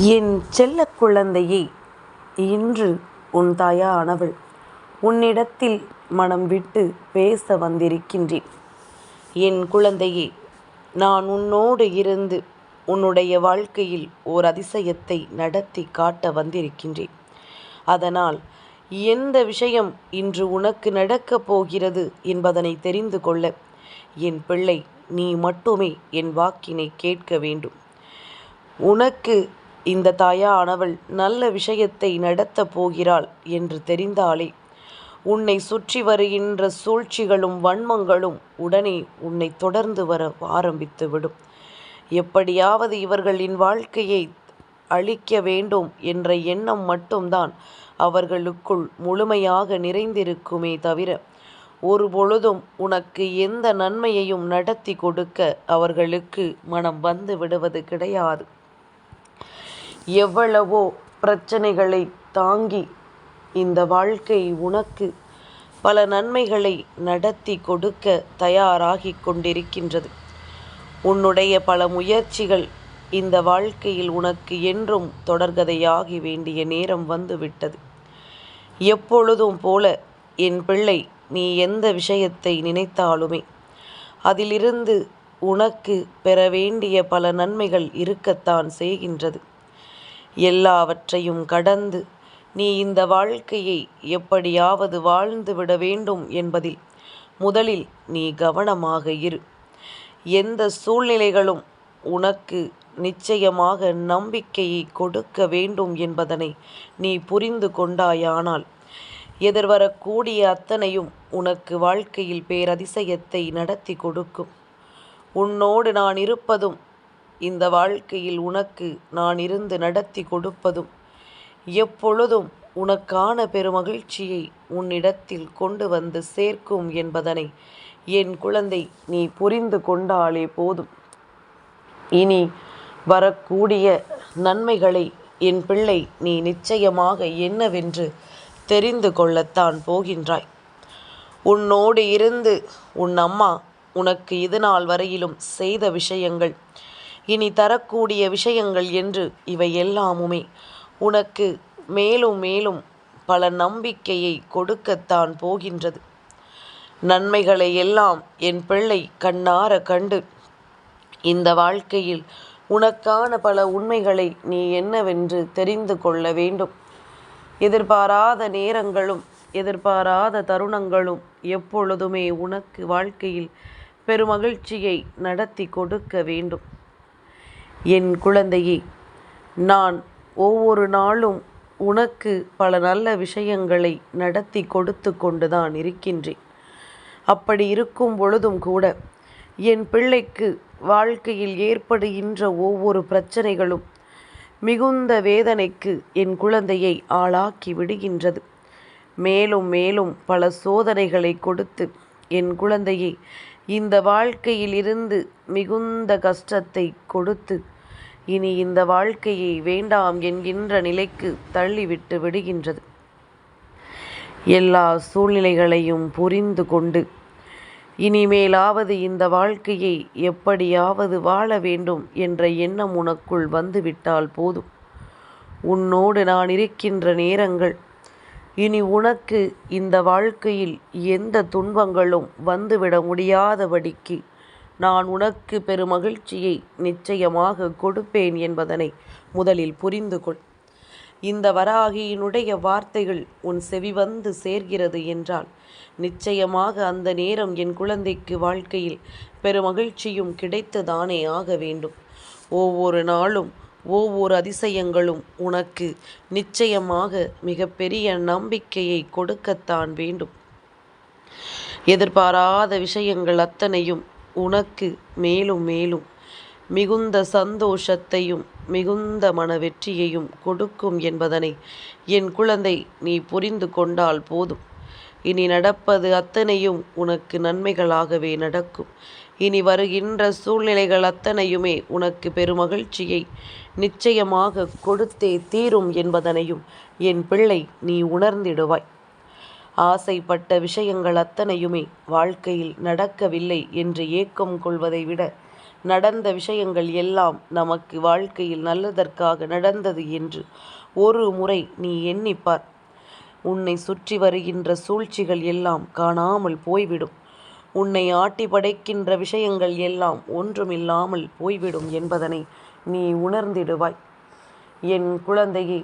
என் செல்ல குழந்தையே இன்று உன் தாயானவள். உன்னிடத்தில் மனம் விட்டு பேச வந்திருக்கின்றேன். என் குழந்தையே நான் உன்னோடு இருந்து உன்னுடைய வாழ்க்கையில் ஓர் அதிசயத்தை நடத்தி காட்ட வந்திருக்கின்றேன். அதனால் எந்த விஷயம் இன்று உனக்கு நடக்கப் போகிறது என்பதனை தெரிந்து கொள்ள என் பிள்ளை நீ மட்டுமே என் வாக்கினை கேட்க வேண்டும். உனக்கு இந்த தாயானவள் நல்ல விஷயத்தை நடத்தப் போகிறாள் என்று தெரிந்தாலே உன்னை சுற்றி வருகின்ற சூழ்ச்சிகளும் வன்மங்களும் உடனே உன்னை தொடர்ந்து வர ஆரம்பித்துவிடும் எப்படியாவது இவர்களின் வாழ்க்கையை அழிக்க வேண்டும் என்ற எண்ணம் மட்டும்தான் அவர்களுக்குள் முழுமையாக நிறைந்திருக்குமே தவிர ஒரு பொழுதும் உனக்கு எந்த நன்மையையும் நடத்தி கொடுக்க அவர்களுக்கு மனம் வந்து விடுவது கிடையாது. எவ்வளவோ பிரச்சனைகளை தாங்கி இந்த வாழ்க்கை உனக்கு பல நன்மைகளை நடத்தி கொடுக்க தயாராகி கொண்டிருக்கின்றது. உன்னுடைய பல முயற்சிகள் இந்த வாழ்க்கையில் உனக்கு என்றும் தொடர்கதையாகி வேண்டிய நேரம் வந்துவிட்டது. எப்பொழுதும் போல என் பிள்ளை நீ எந்த விஷயத்தை நினைத்தாலுமே அதிலிருந்து உனக்கு பெற வேண்டிய பல நன்மைகள் இருக்கத்தான் செய்கின்றது. எல்லாவற்றையும் கடந்து நீ இந்த வாழ்க்கையை எப்படியாவது வாழ்ந்து விட வேண்டும் என்பதில் முதலில் நீ கவனமாக இரு. எந்த சூழ்நிலைகளும் உனக்கு நிச்சயமாக நம்பிக்கையை கொடுக்க வேண்டும் என்பதனை நீ புரிந்து கொண்டாயானால் எதிர்வரக்கூடிய அத்தனையும் உனக்கு வாழ்க்கையில் பேரதிசயத்தை நடத்தி கொடுக்கும். உன்னோடு நான் இருப்பதும் இந்த வாழ்க்கையில் உனக்கு நான் இருந்து நடத்தி கொடுப்பதும் எப்பொழுதும் உனக்கான பெருமகிழ்ச்சியை உன்னிடத்தில் கொண்டு வந்து சேர்க்கும் என்பதனை என் குழந்தை நீ புரிந்து கொண்டாலே போதும். இனி வரக்கூடிய நன்மைகளை என் பிள்ளை நீ நிச்சயமாக என்னவென்று தெரிந்து கொள்ளத்தான் போகின்றாய். உன்னோடு இருந்து உன் அம்மா உனக்கு இது நாள் வரையிலும் செய்த விஷயங்கள் இனி தரக்கூடிய விஷயங்கள் என்று இவை எல்லாமுமே உனக்கு மேலும் மேலும் பல நம்பிக்கையை கொடுக்கத்தான் போகின்றது. நன்மைகளை எல்லாம் என் பிள்ளை கண்ணார கண்டு இந்த வாழ்க்கையில் உனக்கான பல உண்மைகளை நீ என்னவென்று தெரிந்து கொள்ள வேண்டும். எதிர்பாராத நேரங்களும் எதிர்பாராத தருணங்களும் எப்பொழுதுமே உனக்கு வாழ்க்கையில் பெருமகிழ்ச்சியை நடத்தி கொடுக்க வேண்டும். என் குழந்தையே நான் ஒவ்வொரு நாளும் உனக்கு பல நல்ல விஷயங்களை நடத்தி கொடுத்து கொண்டுதான் இருக்கின்றேன். அப்படி இருக்கும் பொழுதும் கூட என் பிள்ளைக்கு வாழ்க்கையில் ஏற்படுகின்ற ஒவ்வொரு பிரச்சனைகளும் மிகுந்த வேதனைக்கு என் குழந்தையை ஆளாக்கி விடுகின்றது. மேலும் மேலும் பல சோதனைகளை கொடுத்து என் குழந்தையை இந்த வாழ்க்கையில் இருந்து மிகுந்த கஷ்டத்தை கொடுத்து இனி இந்த வாழ்க்கையை வேண்டாம் என்கின்ற நிலைக்கு தள்ளிவிட்டு விடுகின்றது. எல்லா சூழ்நிலைகளையும் புரிந்து கொண்டு இனிமேலாவது இந்த வாழ்க்கையை எப்படியாவது வாழ வேண்டும் என்ற எண்ணம் உனக்குள் வந்துவிட்டால் போதும். உன்னோடு நான் இருக்கின்ற நேரங்கள் இனி உனக்கு இந்த வாழ்க்கையில் எந்த துன்பங்களும் வந்துவிட முடியாதபடிக்கு நான் உனக்கு பெருமகிழ்ச்சியை நிச்சயமாக கொடுப்பேன் என்பதனை முதலில் புரிந்து கொள். இந்த வராகியினுடைய வார்த்தைகள் உன் செவி வந்து சேர்கிறது என்றால் நிச்சயமாக அந்த நேரம் என் குழந்தைக்கு வாழ்க்கையில் பெருமகிழ்ச்சியும் கிடைத்துதானே ஆக வேண்டும். ஒவ்வொரு நாளும் ஒவ்வொரு அதிசயங்களும் உனக்கு நிச்சயமாக மிகப்பெரிய நம்பிக்கையை கொடுக்கத்தான் வேண்டும். எதிர்பாராத விஷயங்கள் அத்தனையும் உனக்கு மேலும் மேலும் மிகுந்த சந்தோஷத்தையும் மிகுந்த மன வெற்றியையும் கொடுக்கும் என்பதனை என் குழந்தை நீ புரிந்து கொண்டால் போதும். இனி நடப்பது அத்தனையும் உனக்கு நன்மைகளாகவே நடக்கும். இனி வருகின்ற சூழ்நிலைகள் அத்தனையுமே உனக்கு பெருமகிழ்ச்சியை நிச்சயமாக கொடுத்தே தீரும் என்பதனையும் என் பிள்ளை நீ உணர்ந்திடுவாய். ஆசைப்பட்ட விஷயங்கள் அத்தனையுமே வாழ்க்கையில் நடக்கவில்லை என்று ஏக்கம் கொள்வதை விட நடந்த விஷயங்கள் எல்லாம் நமக்கு வாழ்க்கையில் நல்லதற்காக நடந்தது என்று ஒரு முறை நீ எண்ணிப்பார். உன்னை சுற்றி வருகின்ற சூழ்ச்சிகள் எல்லாம் காணாமல் போய்விடும். உன்னை ஆட்டி படைக்கின்ற விஷயங்கள் எல்லாம் ஒன்றுமில்லாமல் போய்விடும் என்பதனை நீ உணர்ந்திடுவாய். என் குழந்தையே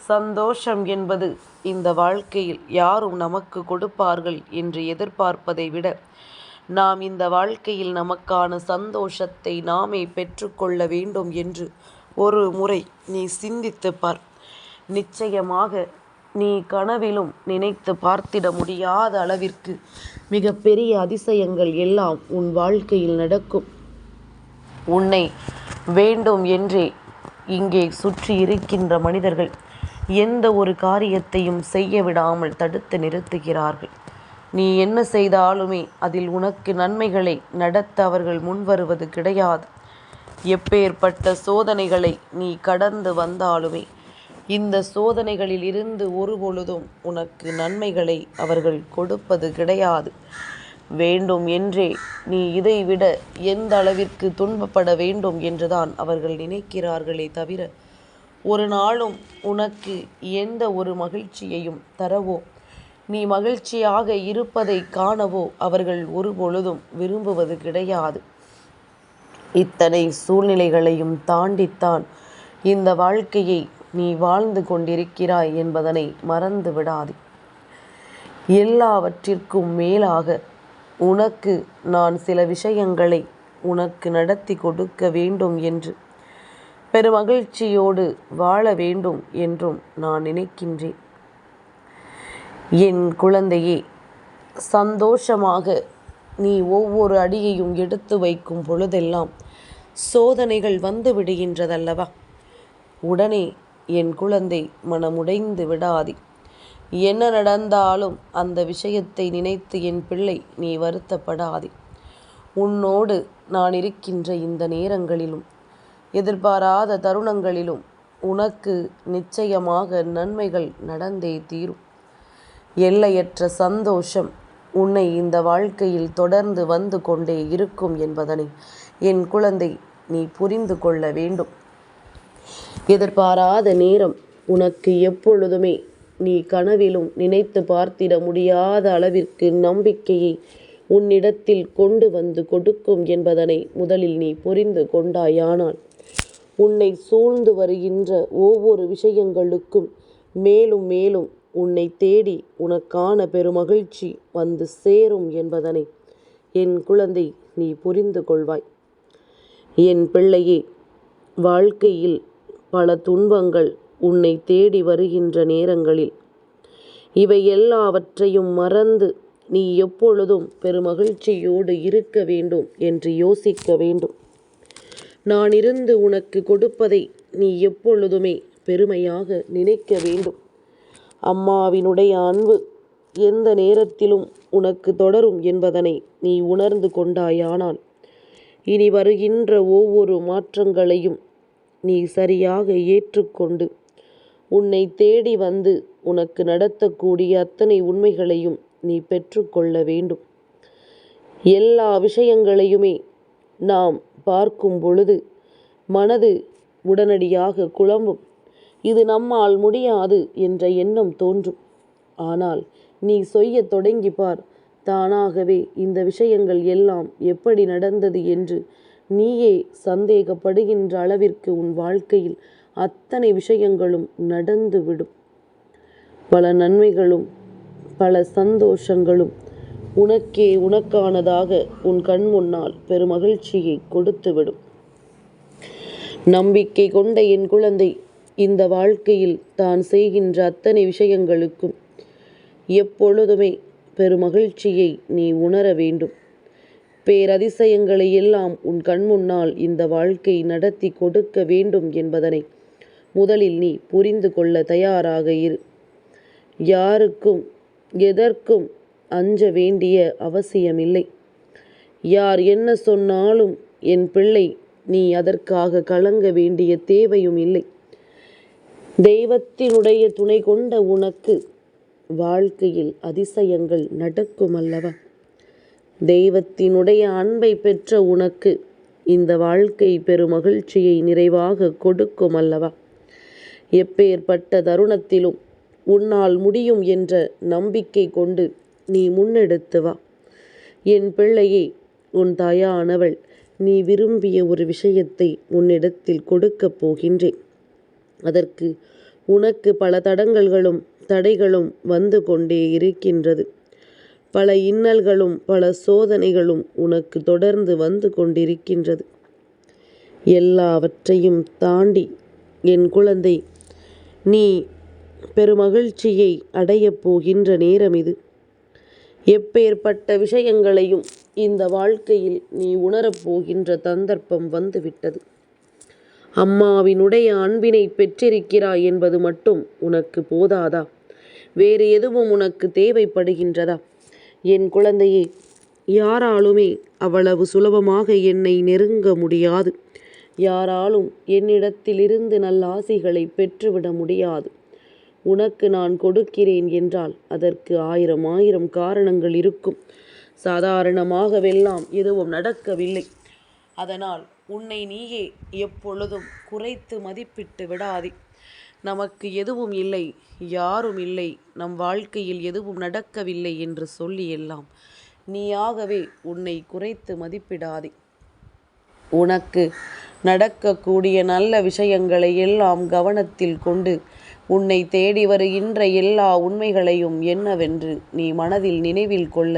சந்தோஷம் என்பது இந்த வாழ்க்கையில் யாரும் நமக்கு கொடுப்பார்கள் என்று எதிர்பார்ப்பதை விட நாம் இந்த வாழ்க்கையில் நமக்கான சந்தோஷத்தை நாமே பெற்றுக்கொள்ள வேண்டும் என்று ஒரு முறை நீ சிந்தித்து பார். நிச்சயமாக நீ கனவிலும் நினைத்து பார்த்திட முடியாத அளவிற்கு மிகப்பெரிய அதிசயங்கள் எல்லாம் உன் வாழ்க்கையில் நடக்கும். உன்னை வேண்டும் என்றே இங்கே சுற்றி இருக்கின்ற மனிதர்கள் எந்த ஒரு காரியத்தையும் செய்ய விடாமல் தடுத்து நிறுத்துகிறார்கள். நீ என்ன செய்தாலுமே அதில் உனக்கு நன்மைகளை நடத்த அவர்கள் முன்வருவது கிடையாது. எப்பேற்பட்ட சோதனைகளை நீ கடந்து வந்தாலுமே இந்த சோதனைகளில் இருந்து ஒருபொழுதும் உனக்கு நன்மைகளை அவர்கள் கொடுப்பது கிடையாது. வேண்டும் என்றே நீ இதைவிட எந்த அளவிற்கு துன்பப்பட வேண்டும் என்றுதான் அவர்கள் நினைக்கிறார்களே தவிர ஒரு நாளும் உனக்கு எந்த ஒரு மகிழ்ச்சியையும் தரவோ நீ மகிழ்ச்சியாக இருப்பதை காணவோ அவர்கள் ஒருபொழுதும் விரும்புவது கிடையாது. இத்தனை சூழ்நிலைகளையும் தாண்டித்தான் இந்த வாழ்க்கையை நீ வாழ்ந்து கொண்டிருக்கிறாய் என்பதனை மறந்து விடாதே. எல்லாவற்றிற்கும் மேலாக உனக்கு நான் சில விஷயங்களை உனக்கு நடத்தி கொடுக்க வேண்டும் என்று பெருமகிழ்ச்சியோடு வாழ வேண்டும் என்றும் நான் நினைக்கின்றேன். என் குழந்தையே சந்தோஷமாக நீ ஒவ்வொரு அடியையும் எடுத்து வைக்கும் பொழுதெல்லாம் சோதனைகள் வந்து விடுகின்றதல்லவா? உடனே என் குழந்தை மனமுடைந்து விடாதே. என்ன நடந்தாலும் அந்த விஷயத்தை நினைத்து என் பிள்ளை நீ வருத்தப்படாதே. உன்னோடு நான் இருக்கின்ற இந்த நேரங்களிலும் எதிர்பாராத தருணங்களிலும் உனக்கு நிச்சயமாக நன்மைகள் நடந்தே தீரும். எல்லையற்ற சந்தோஷம் உன்னை இந்த வாழ்க்கையில் தொடர்ந்து வந்து கொண்டே இருக்கும் என்பதனை என் குழந்தை நீ புரிந்து கொள்ள வேண்டும். எதிர்பாராத நேரம் உனக்கு எப்பொழுதுமே நீ கனவிலும் நினைத்து பார்த்திட முடியாத அளவிற்கு நம்பிக்கையை உன்னிடத்தில் கொண்டு வந்து கொடுக்கும் என்பதனை முதலில் நீ புரிந்து கொண்டாயானால் உன்னை சூழ்ந்து வருகின்ற ஒவ்வொரு விஷயங்களுக்கும் மேலும் மேலும் உன்னை தேடி உனக்கான பெருமகிழ்ச்சி வந்து சேரும் என்பதனை என் குழந்தை நீ புரிந்து கொள்வாய். என் பிள்ளையே வாழ்க்கையில் பல துன்பங்கள் உன்னை தேடி வருகின்ற நேரங்களில். இவை எல்லாவற்றையும் மறந்து நீ எப்பொழுதும் பெருமகிழ்ச்சியோடு இருக்க வேண்டும் என்று யோசிக்க வேண்டும். நான் இருந்து உனக்கு கொடுப்பதை நீ எப்பொழுதுமே பெருமையாக நினைக்க வேண்டும். அம்மாவினுடைய அன்பு எந்த நேரத்திலும் உனக்கு தொடரும் என்பதனை நீ உணர்ந்து கொண்டாயானால் இனி வருகின்ற ஒவ்வொரு மாற்றங்களையும் நீ சரியாக ஏற்றுக்கொண்டு உன்னை தேடி வந்து உனக்கு நடத்தக்கூடிய அத்தனை உண்மைகளையும் நீ பெற்றுக்கொள்ள வேண்டும். எல்லா விஷயங்களையுமே நாம் பார்க்கும் பொழுது மனது உடனடியாக குழம்பும். இது நம்மால் முடியாது என்ற எண்ணம் தோன்றும். ஆனால் நீ செய்ய தொடங்கி பார். தானாகவே இந்த விஷயங்கள் எல்லாம் எப்படி நடந்தது என்று நீயே சந்தேகப்படுகின்ற அளவிற்கு உன் வாழ்க்கையில் அத்தனை விஷயங்களும் நடந்துவிடும். பல நன்மைகளும் பல சந்தோஷங்களும் உனக்கே உனக்கானதாக உன் கண் முன்னால் பெருமகிழ்ச்சியை கொடுத்துவிடும். நம்பிக்கை கொண்ட என் குழந்தை இந்த வாழ்க்கையில் தான் செய்கின்ற அத்தனை விஷயங்களுக்கும் எப்பொழுதுமே பெருமகிழ்ச்சியை நீ உணர வேண்டும். பேரதிசயங்களை எல்லாம் உன் கண்முன்னால் இந்த வாழ்க்கை நடத்தி கொடுக்க வேண்டும் என்பதனை முதலில் நீ புரிந்து கொள்ள தயாராக இரு. யாருக்கும் எதற்கும் அஞ்ச வேண்டிய அவசியமில்லை. யார் என்ன சொன்னாலும் என் பிள்ளை நீ அதற்காக கலங்க வேண்டிய தேவையும் இல்லை. தெய்வத்தினுடைய துணை கொண்ட உனக்கு வாழ்க்கையில் அதிசயங்கள் நடக்கும் அல்லவா தெய்வத்தினுடைய அன்பை பெற்ற உனக்கு இந்த வாழ்க்கை பெருமகிழ்ச்சியை நிறைவாக கொடுக்கும் அல்லவா? எப்பேற்பட்ட தருணத்திலும் உன்னால் முடியும் என்ற நம்பிக்கை கொண்டு நீ முன்னெடுத்து வா. என் பிள்ளையே உன் தாயானவள் நீ விரும்பிய ஒரு விஷயத்தை உன்னிடத்தில் கொடுக்கப் போகின்றேன். அதற்கு உனக்கு பல தடங்கல்களும் தடைகளும் வந்து கொண்டே இருக்கின்றது. பல இன்னல்களும் பல சோதனைகளும் உனக்கு தொடர்ந்து வந்து கொண்டிருக்கின்றது. எல்லாவற்றையும் தாண்டி என் குழந்தை நீ பெருமகிழ்ச்சியை அடையப் போகின்ற நேரம் இது. எப்பேற்பட்ட விஷயங்களையும் இந்த வாழ்க்கையில் நீ உணரப் போகின்ற சந்தர்ப்பம் வந்துவிட்டது அம்மாவினுடைய அன்பினை பெற்றிருக்கிறாய் என்பது மட்டும் உனக்கு போதாதா? வேறு எதுவும் உனக்கு தேவைப்படுகின்றதா? என் குழந்தையே யாராலுமே அவ்வளவு சுலபமாக என்னை நெருங்க முடியாது. யாராலும் என்னிடத்திலிருந்து நல்ல ஆசைகளை பெற்றுவிட முடியாது. உனக்கு நான் கொடுக்கிறேன் என்றால் அதற்கு ஆயிரம் ஆயிரம் காரணங்கள் இருக்கும். சாதாரணமாகவெல்லாம் எதுவும் நடக்கவில்லை. அதனால் உன்னை நீயே எப்பொழுதும் குறைத்து மதிப்பிட்டு விடாதே. நமக்கு எதுவும் இல்லை யாரும் இல்லை நம் வாழ்க்கையில் எதுவும் நடக்கவில்லை என்று சொல்லி எல்லாம் நீயாகவே உன்னை குறைத்து மதிப்பிடாதே. உனக்கு நடக்கக்கூடிய நல்ல விஷயங்களை எல்லாம் கவனத்தில் கொண்டு உன்னை தேடி வருகின்ற எல்லா உண்மைகளையும் என்னவென்று நீ மனதில் நினைவில் கொள்ள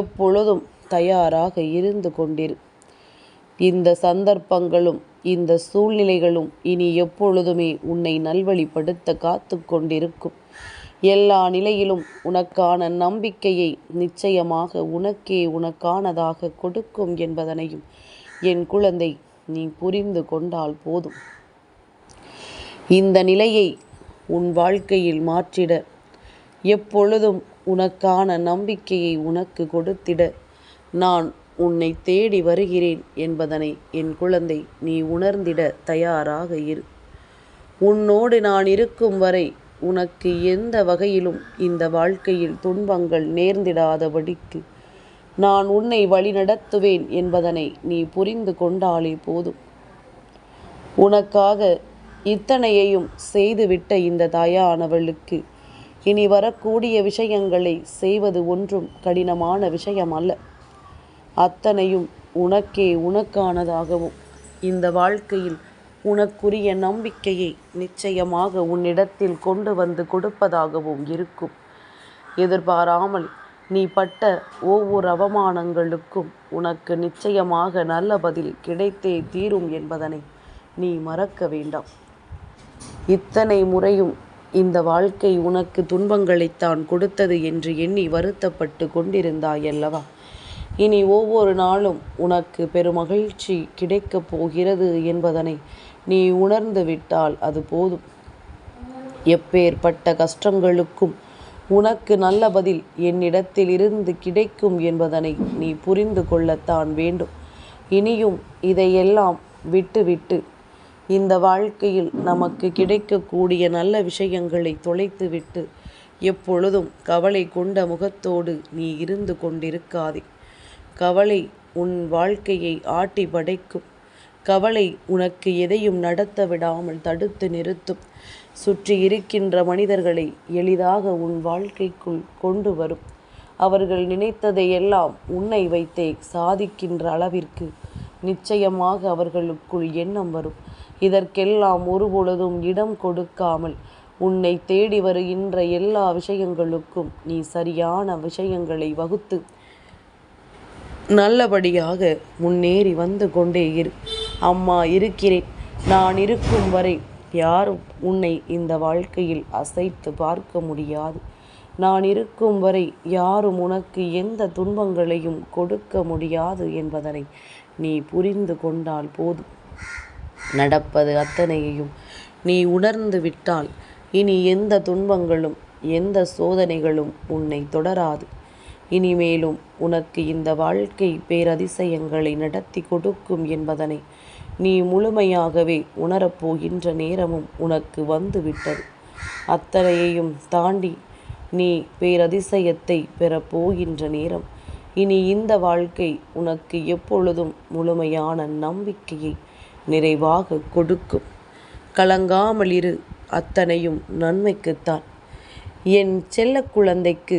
எப்பொழுதும் தயாராக இருந்து கொண்டிரு. இந்த சந்தர்ப்பங்களும் இந்த சூழ்நிலைகளும் இனி எப்பொழுதுமே உன்னை நல்வழிப்படுத்த காத்து கொண்டிருக்கும். எல்லா நிலையிலும் உனக்கான நம்பிக்கையை நிச்சயமாக உனக்கே உனக்கானதாக கொடுக்கும் என்பதனையும் என் குழந்தை நீ புரிந்து கொண்டால் போதும். இந்த நிலையை உன் வாழ்க்கையில் மாற்றிட எப்பொழுதும் உனக்கான நம்பிக்கையை உனக்கு கொடுத்திட நான் உன்னை தேடி வருகிறேன் என்பதனை என் குழந்தை நீ உணர்ந்திட தயாராக இரு. உன்னோடு நான் இருக்கும் வரை உனக்கு எந்த வகையிலும் இந்த வாழ்க்கையில் துன்பங்கள் நேர்ந்திடாதபடிக்கு நான் உன்னை வழிநடத்துவேன் என்பதனை நீ புரிந்து கொண்டாலே போதும். உனக்காக இத்தனையையும் செய்துவிட்ட இந்த தாயானவளுக்கு இனி வரக்கூடிய விஷயங்களை செய்வது ஒன்றும் கடினமான விஷயம் அல்ல அத்தனையும் உனக்கே உனக்கானதாகவும். இந்த வாழ்க்கையில் உனக்குரிய நம்பிக்கையை நிச்சயமாக உன்னிடத்தில் கொண்டு வந்து கொடுப்பதாகவும் இருக்கும். எதிர்பாராமல் நீ பட்ட ஒவ்வொரு அவமானங்களுக்கும் உனக்கு நிச்சயமாக நல்ல பதில் கிடைத்தே தீரும் என்பதனை நீ மறக்க வேண்டாம். இத்தனை முறையும் இந்த வாழ்க்கை உனக்கு துன்பங்களைத்தான் கொடுத்தது என்று எண்ணி வருத்தப்பட்டு கொண்டிருந்தாயல்லவா? இனி ஒவ்வொரு நாளும் உனக்கு பெருமகிழ்ச்சி கிடைக்கப் போகிறது என்பதனை நீ உணர்ந்து விட்டால் அது போதும். எப்பேற்பட்ட கஷ்டங்களுக்கும் உனக்கு நல்ல பதில் என்னிடத்தில் இருந்து கிடைக்கும் என்பதனை நீ புரிந்து கொள்ளத்தான் வேண்டும். இனியும் இதையெல்லாம் விட்டுவிட்டு இந்த வாழ்க்கையில் நமக்கு கிடைக்கக்கூடிய நல்ல விஷயங்களை தொலைத்துவிட்டு எப்பொழுதும் கவலை கொண்ட முகத்தோடு நீ இருந்து கொண்டிருக்காதே. கவலை உன் வாழ்க்கையை ஆட்டி படைக்கும். கவலை உனக்கு எதையும் நடத்த விடாமல் தடுத்து நிறுத்தும். சுற்றி இருக்கின்ற மனிதர்களை எளிதாக உன் வாழ்க்கைக்குள் கொண்டு வரும். அவர்கள் நினைத்ததையெல்லாம் உன்னை வைத்தே சாதிக்கின்ற அளவிற்கு நிச்சயமாக அவர்களுக்குள் எண்ணம் வரும். இதற்கெல்லாம் ஒருபொழுதும் இடம் கொடுக்காமல் உன்னை தேடி வருகின்ற எல்லா விஷயங்களுக்கும் நீ சரியான விஷயங்களை வகுத்து நல்லபடியாக முன்னேறி வந்து கொண்டே இரு. அம்மா இருக்கிறேன். நான் இருக்கும் வரை யாரும் உன்னை இந்த வாழ்க்கையில் அசைத்து பார்க்க முடியாது. நான் இருக்கும் வரை யாரும் உனக்கு எந்த துன்பங்களையும் கொடுக்க முடியாது என்பதனை நீ புரிந்து கொண்டால் போதும். நடப்பது அத்தனையையும் நீ உணர்ந்து விட்டால் இனி எந்த துன்பங்களும் எந்த சோதனைகளும் உன்னை தொடராது. இனிமேலும் உனக்கு இந்த வாழ்க்கை பேரதிசயங்களை நடத்தி கொடுக்கும் என்பதனை நீ முழுமையாகவே உணரப்போகின்ற நேரமும் உனக்கு வந்துவிட்டது. அத்தனையையும் தாண்டி நீ பேரதிசயத்தை பெறப்போகின்ற நேரம். இனி இந்த வாழ்க்கை உனக்கு எப்பொழுதும் முழுமையான நம்பிக்கையை நிறைவாக கொடுக்கும். கலங்காமல் இரு அத்தனையும் நன்மைக்குத்தான். என் செல்ல குழந்தைக்கு